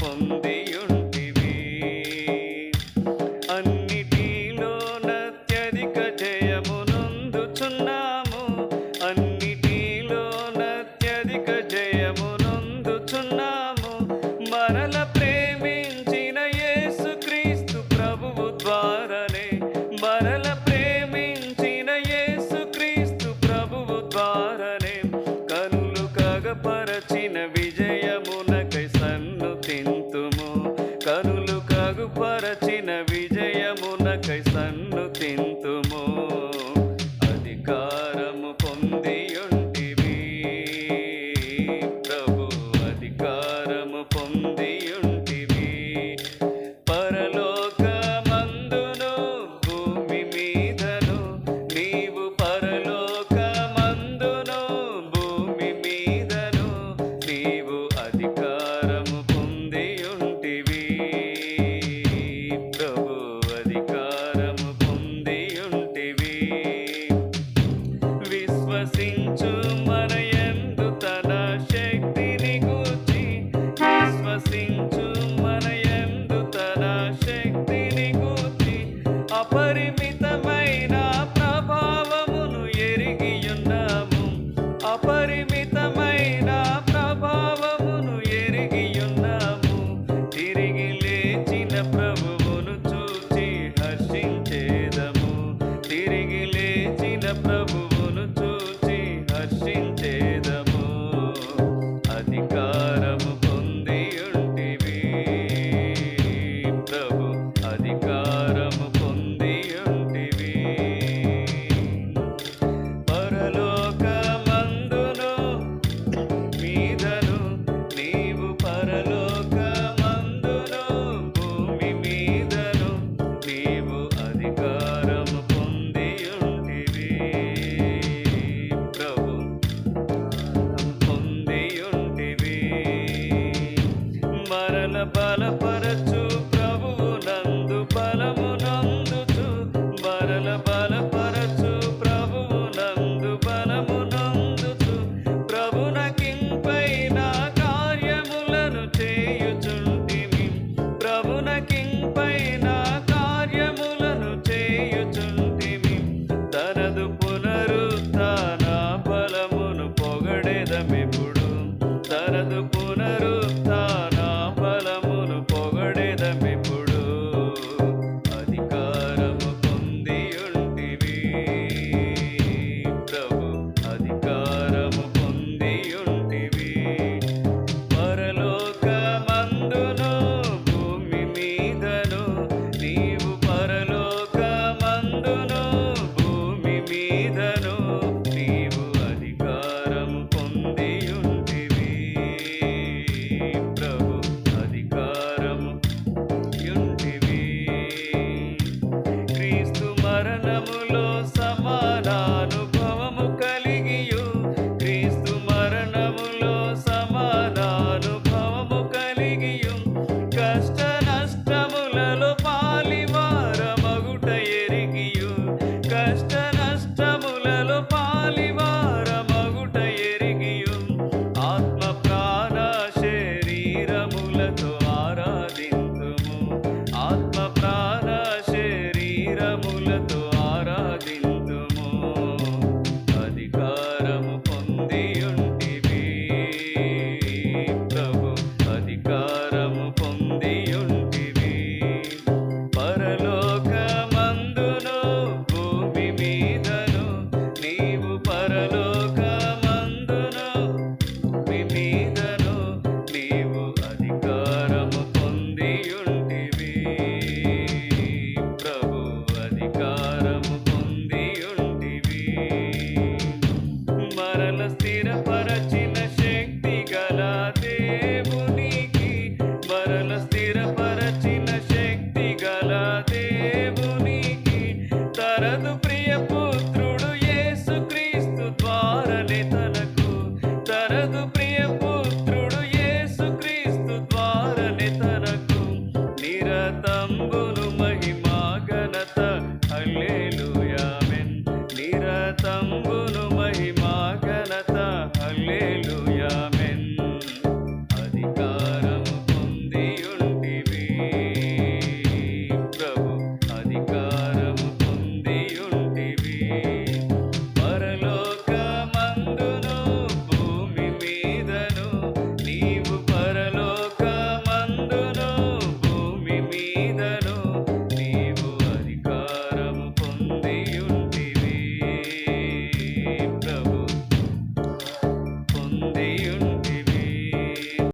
పొంది கை சன் విశ్వసించు మన ఎందు తన శక్తిని గూర్చి. విశ్వసించు మన ఎందు తన శక్తిని గూర్చి. అపరిమి wanted to first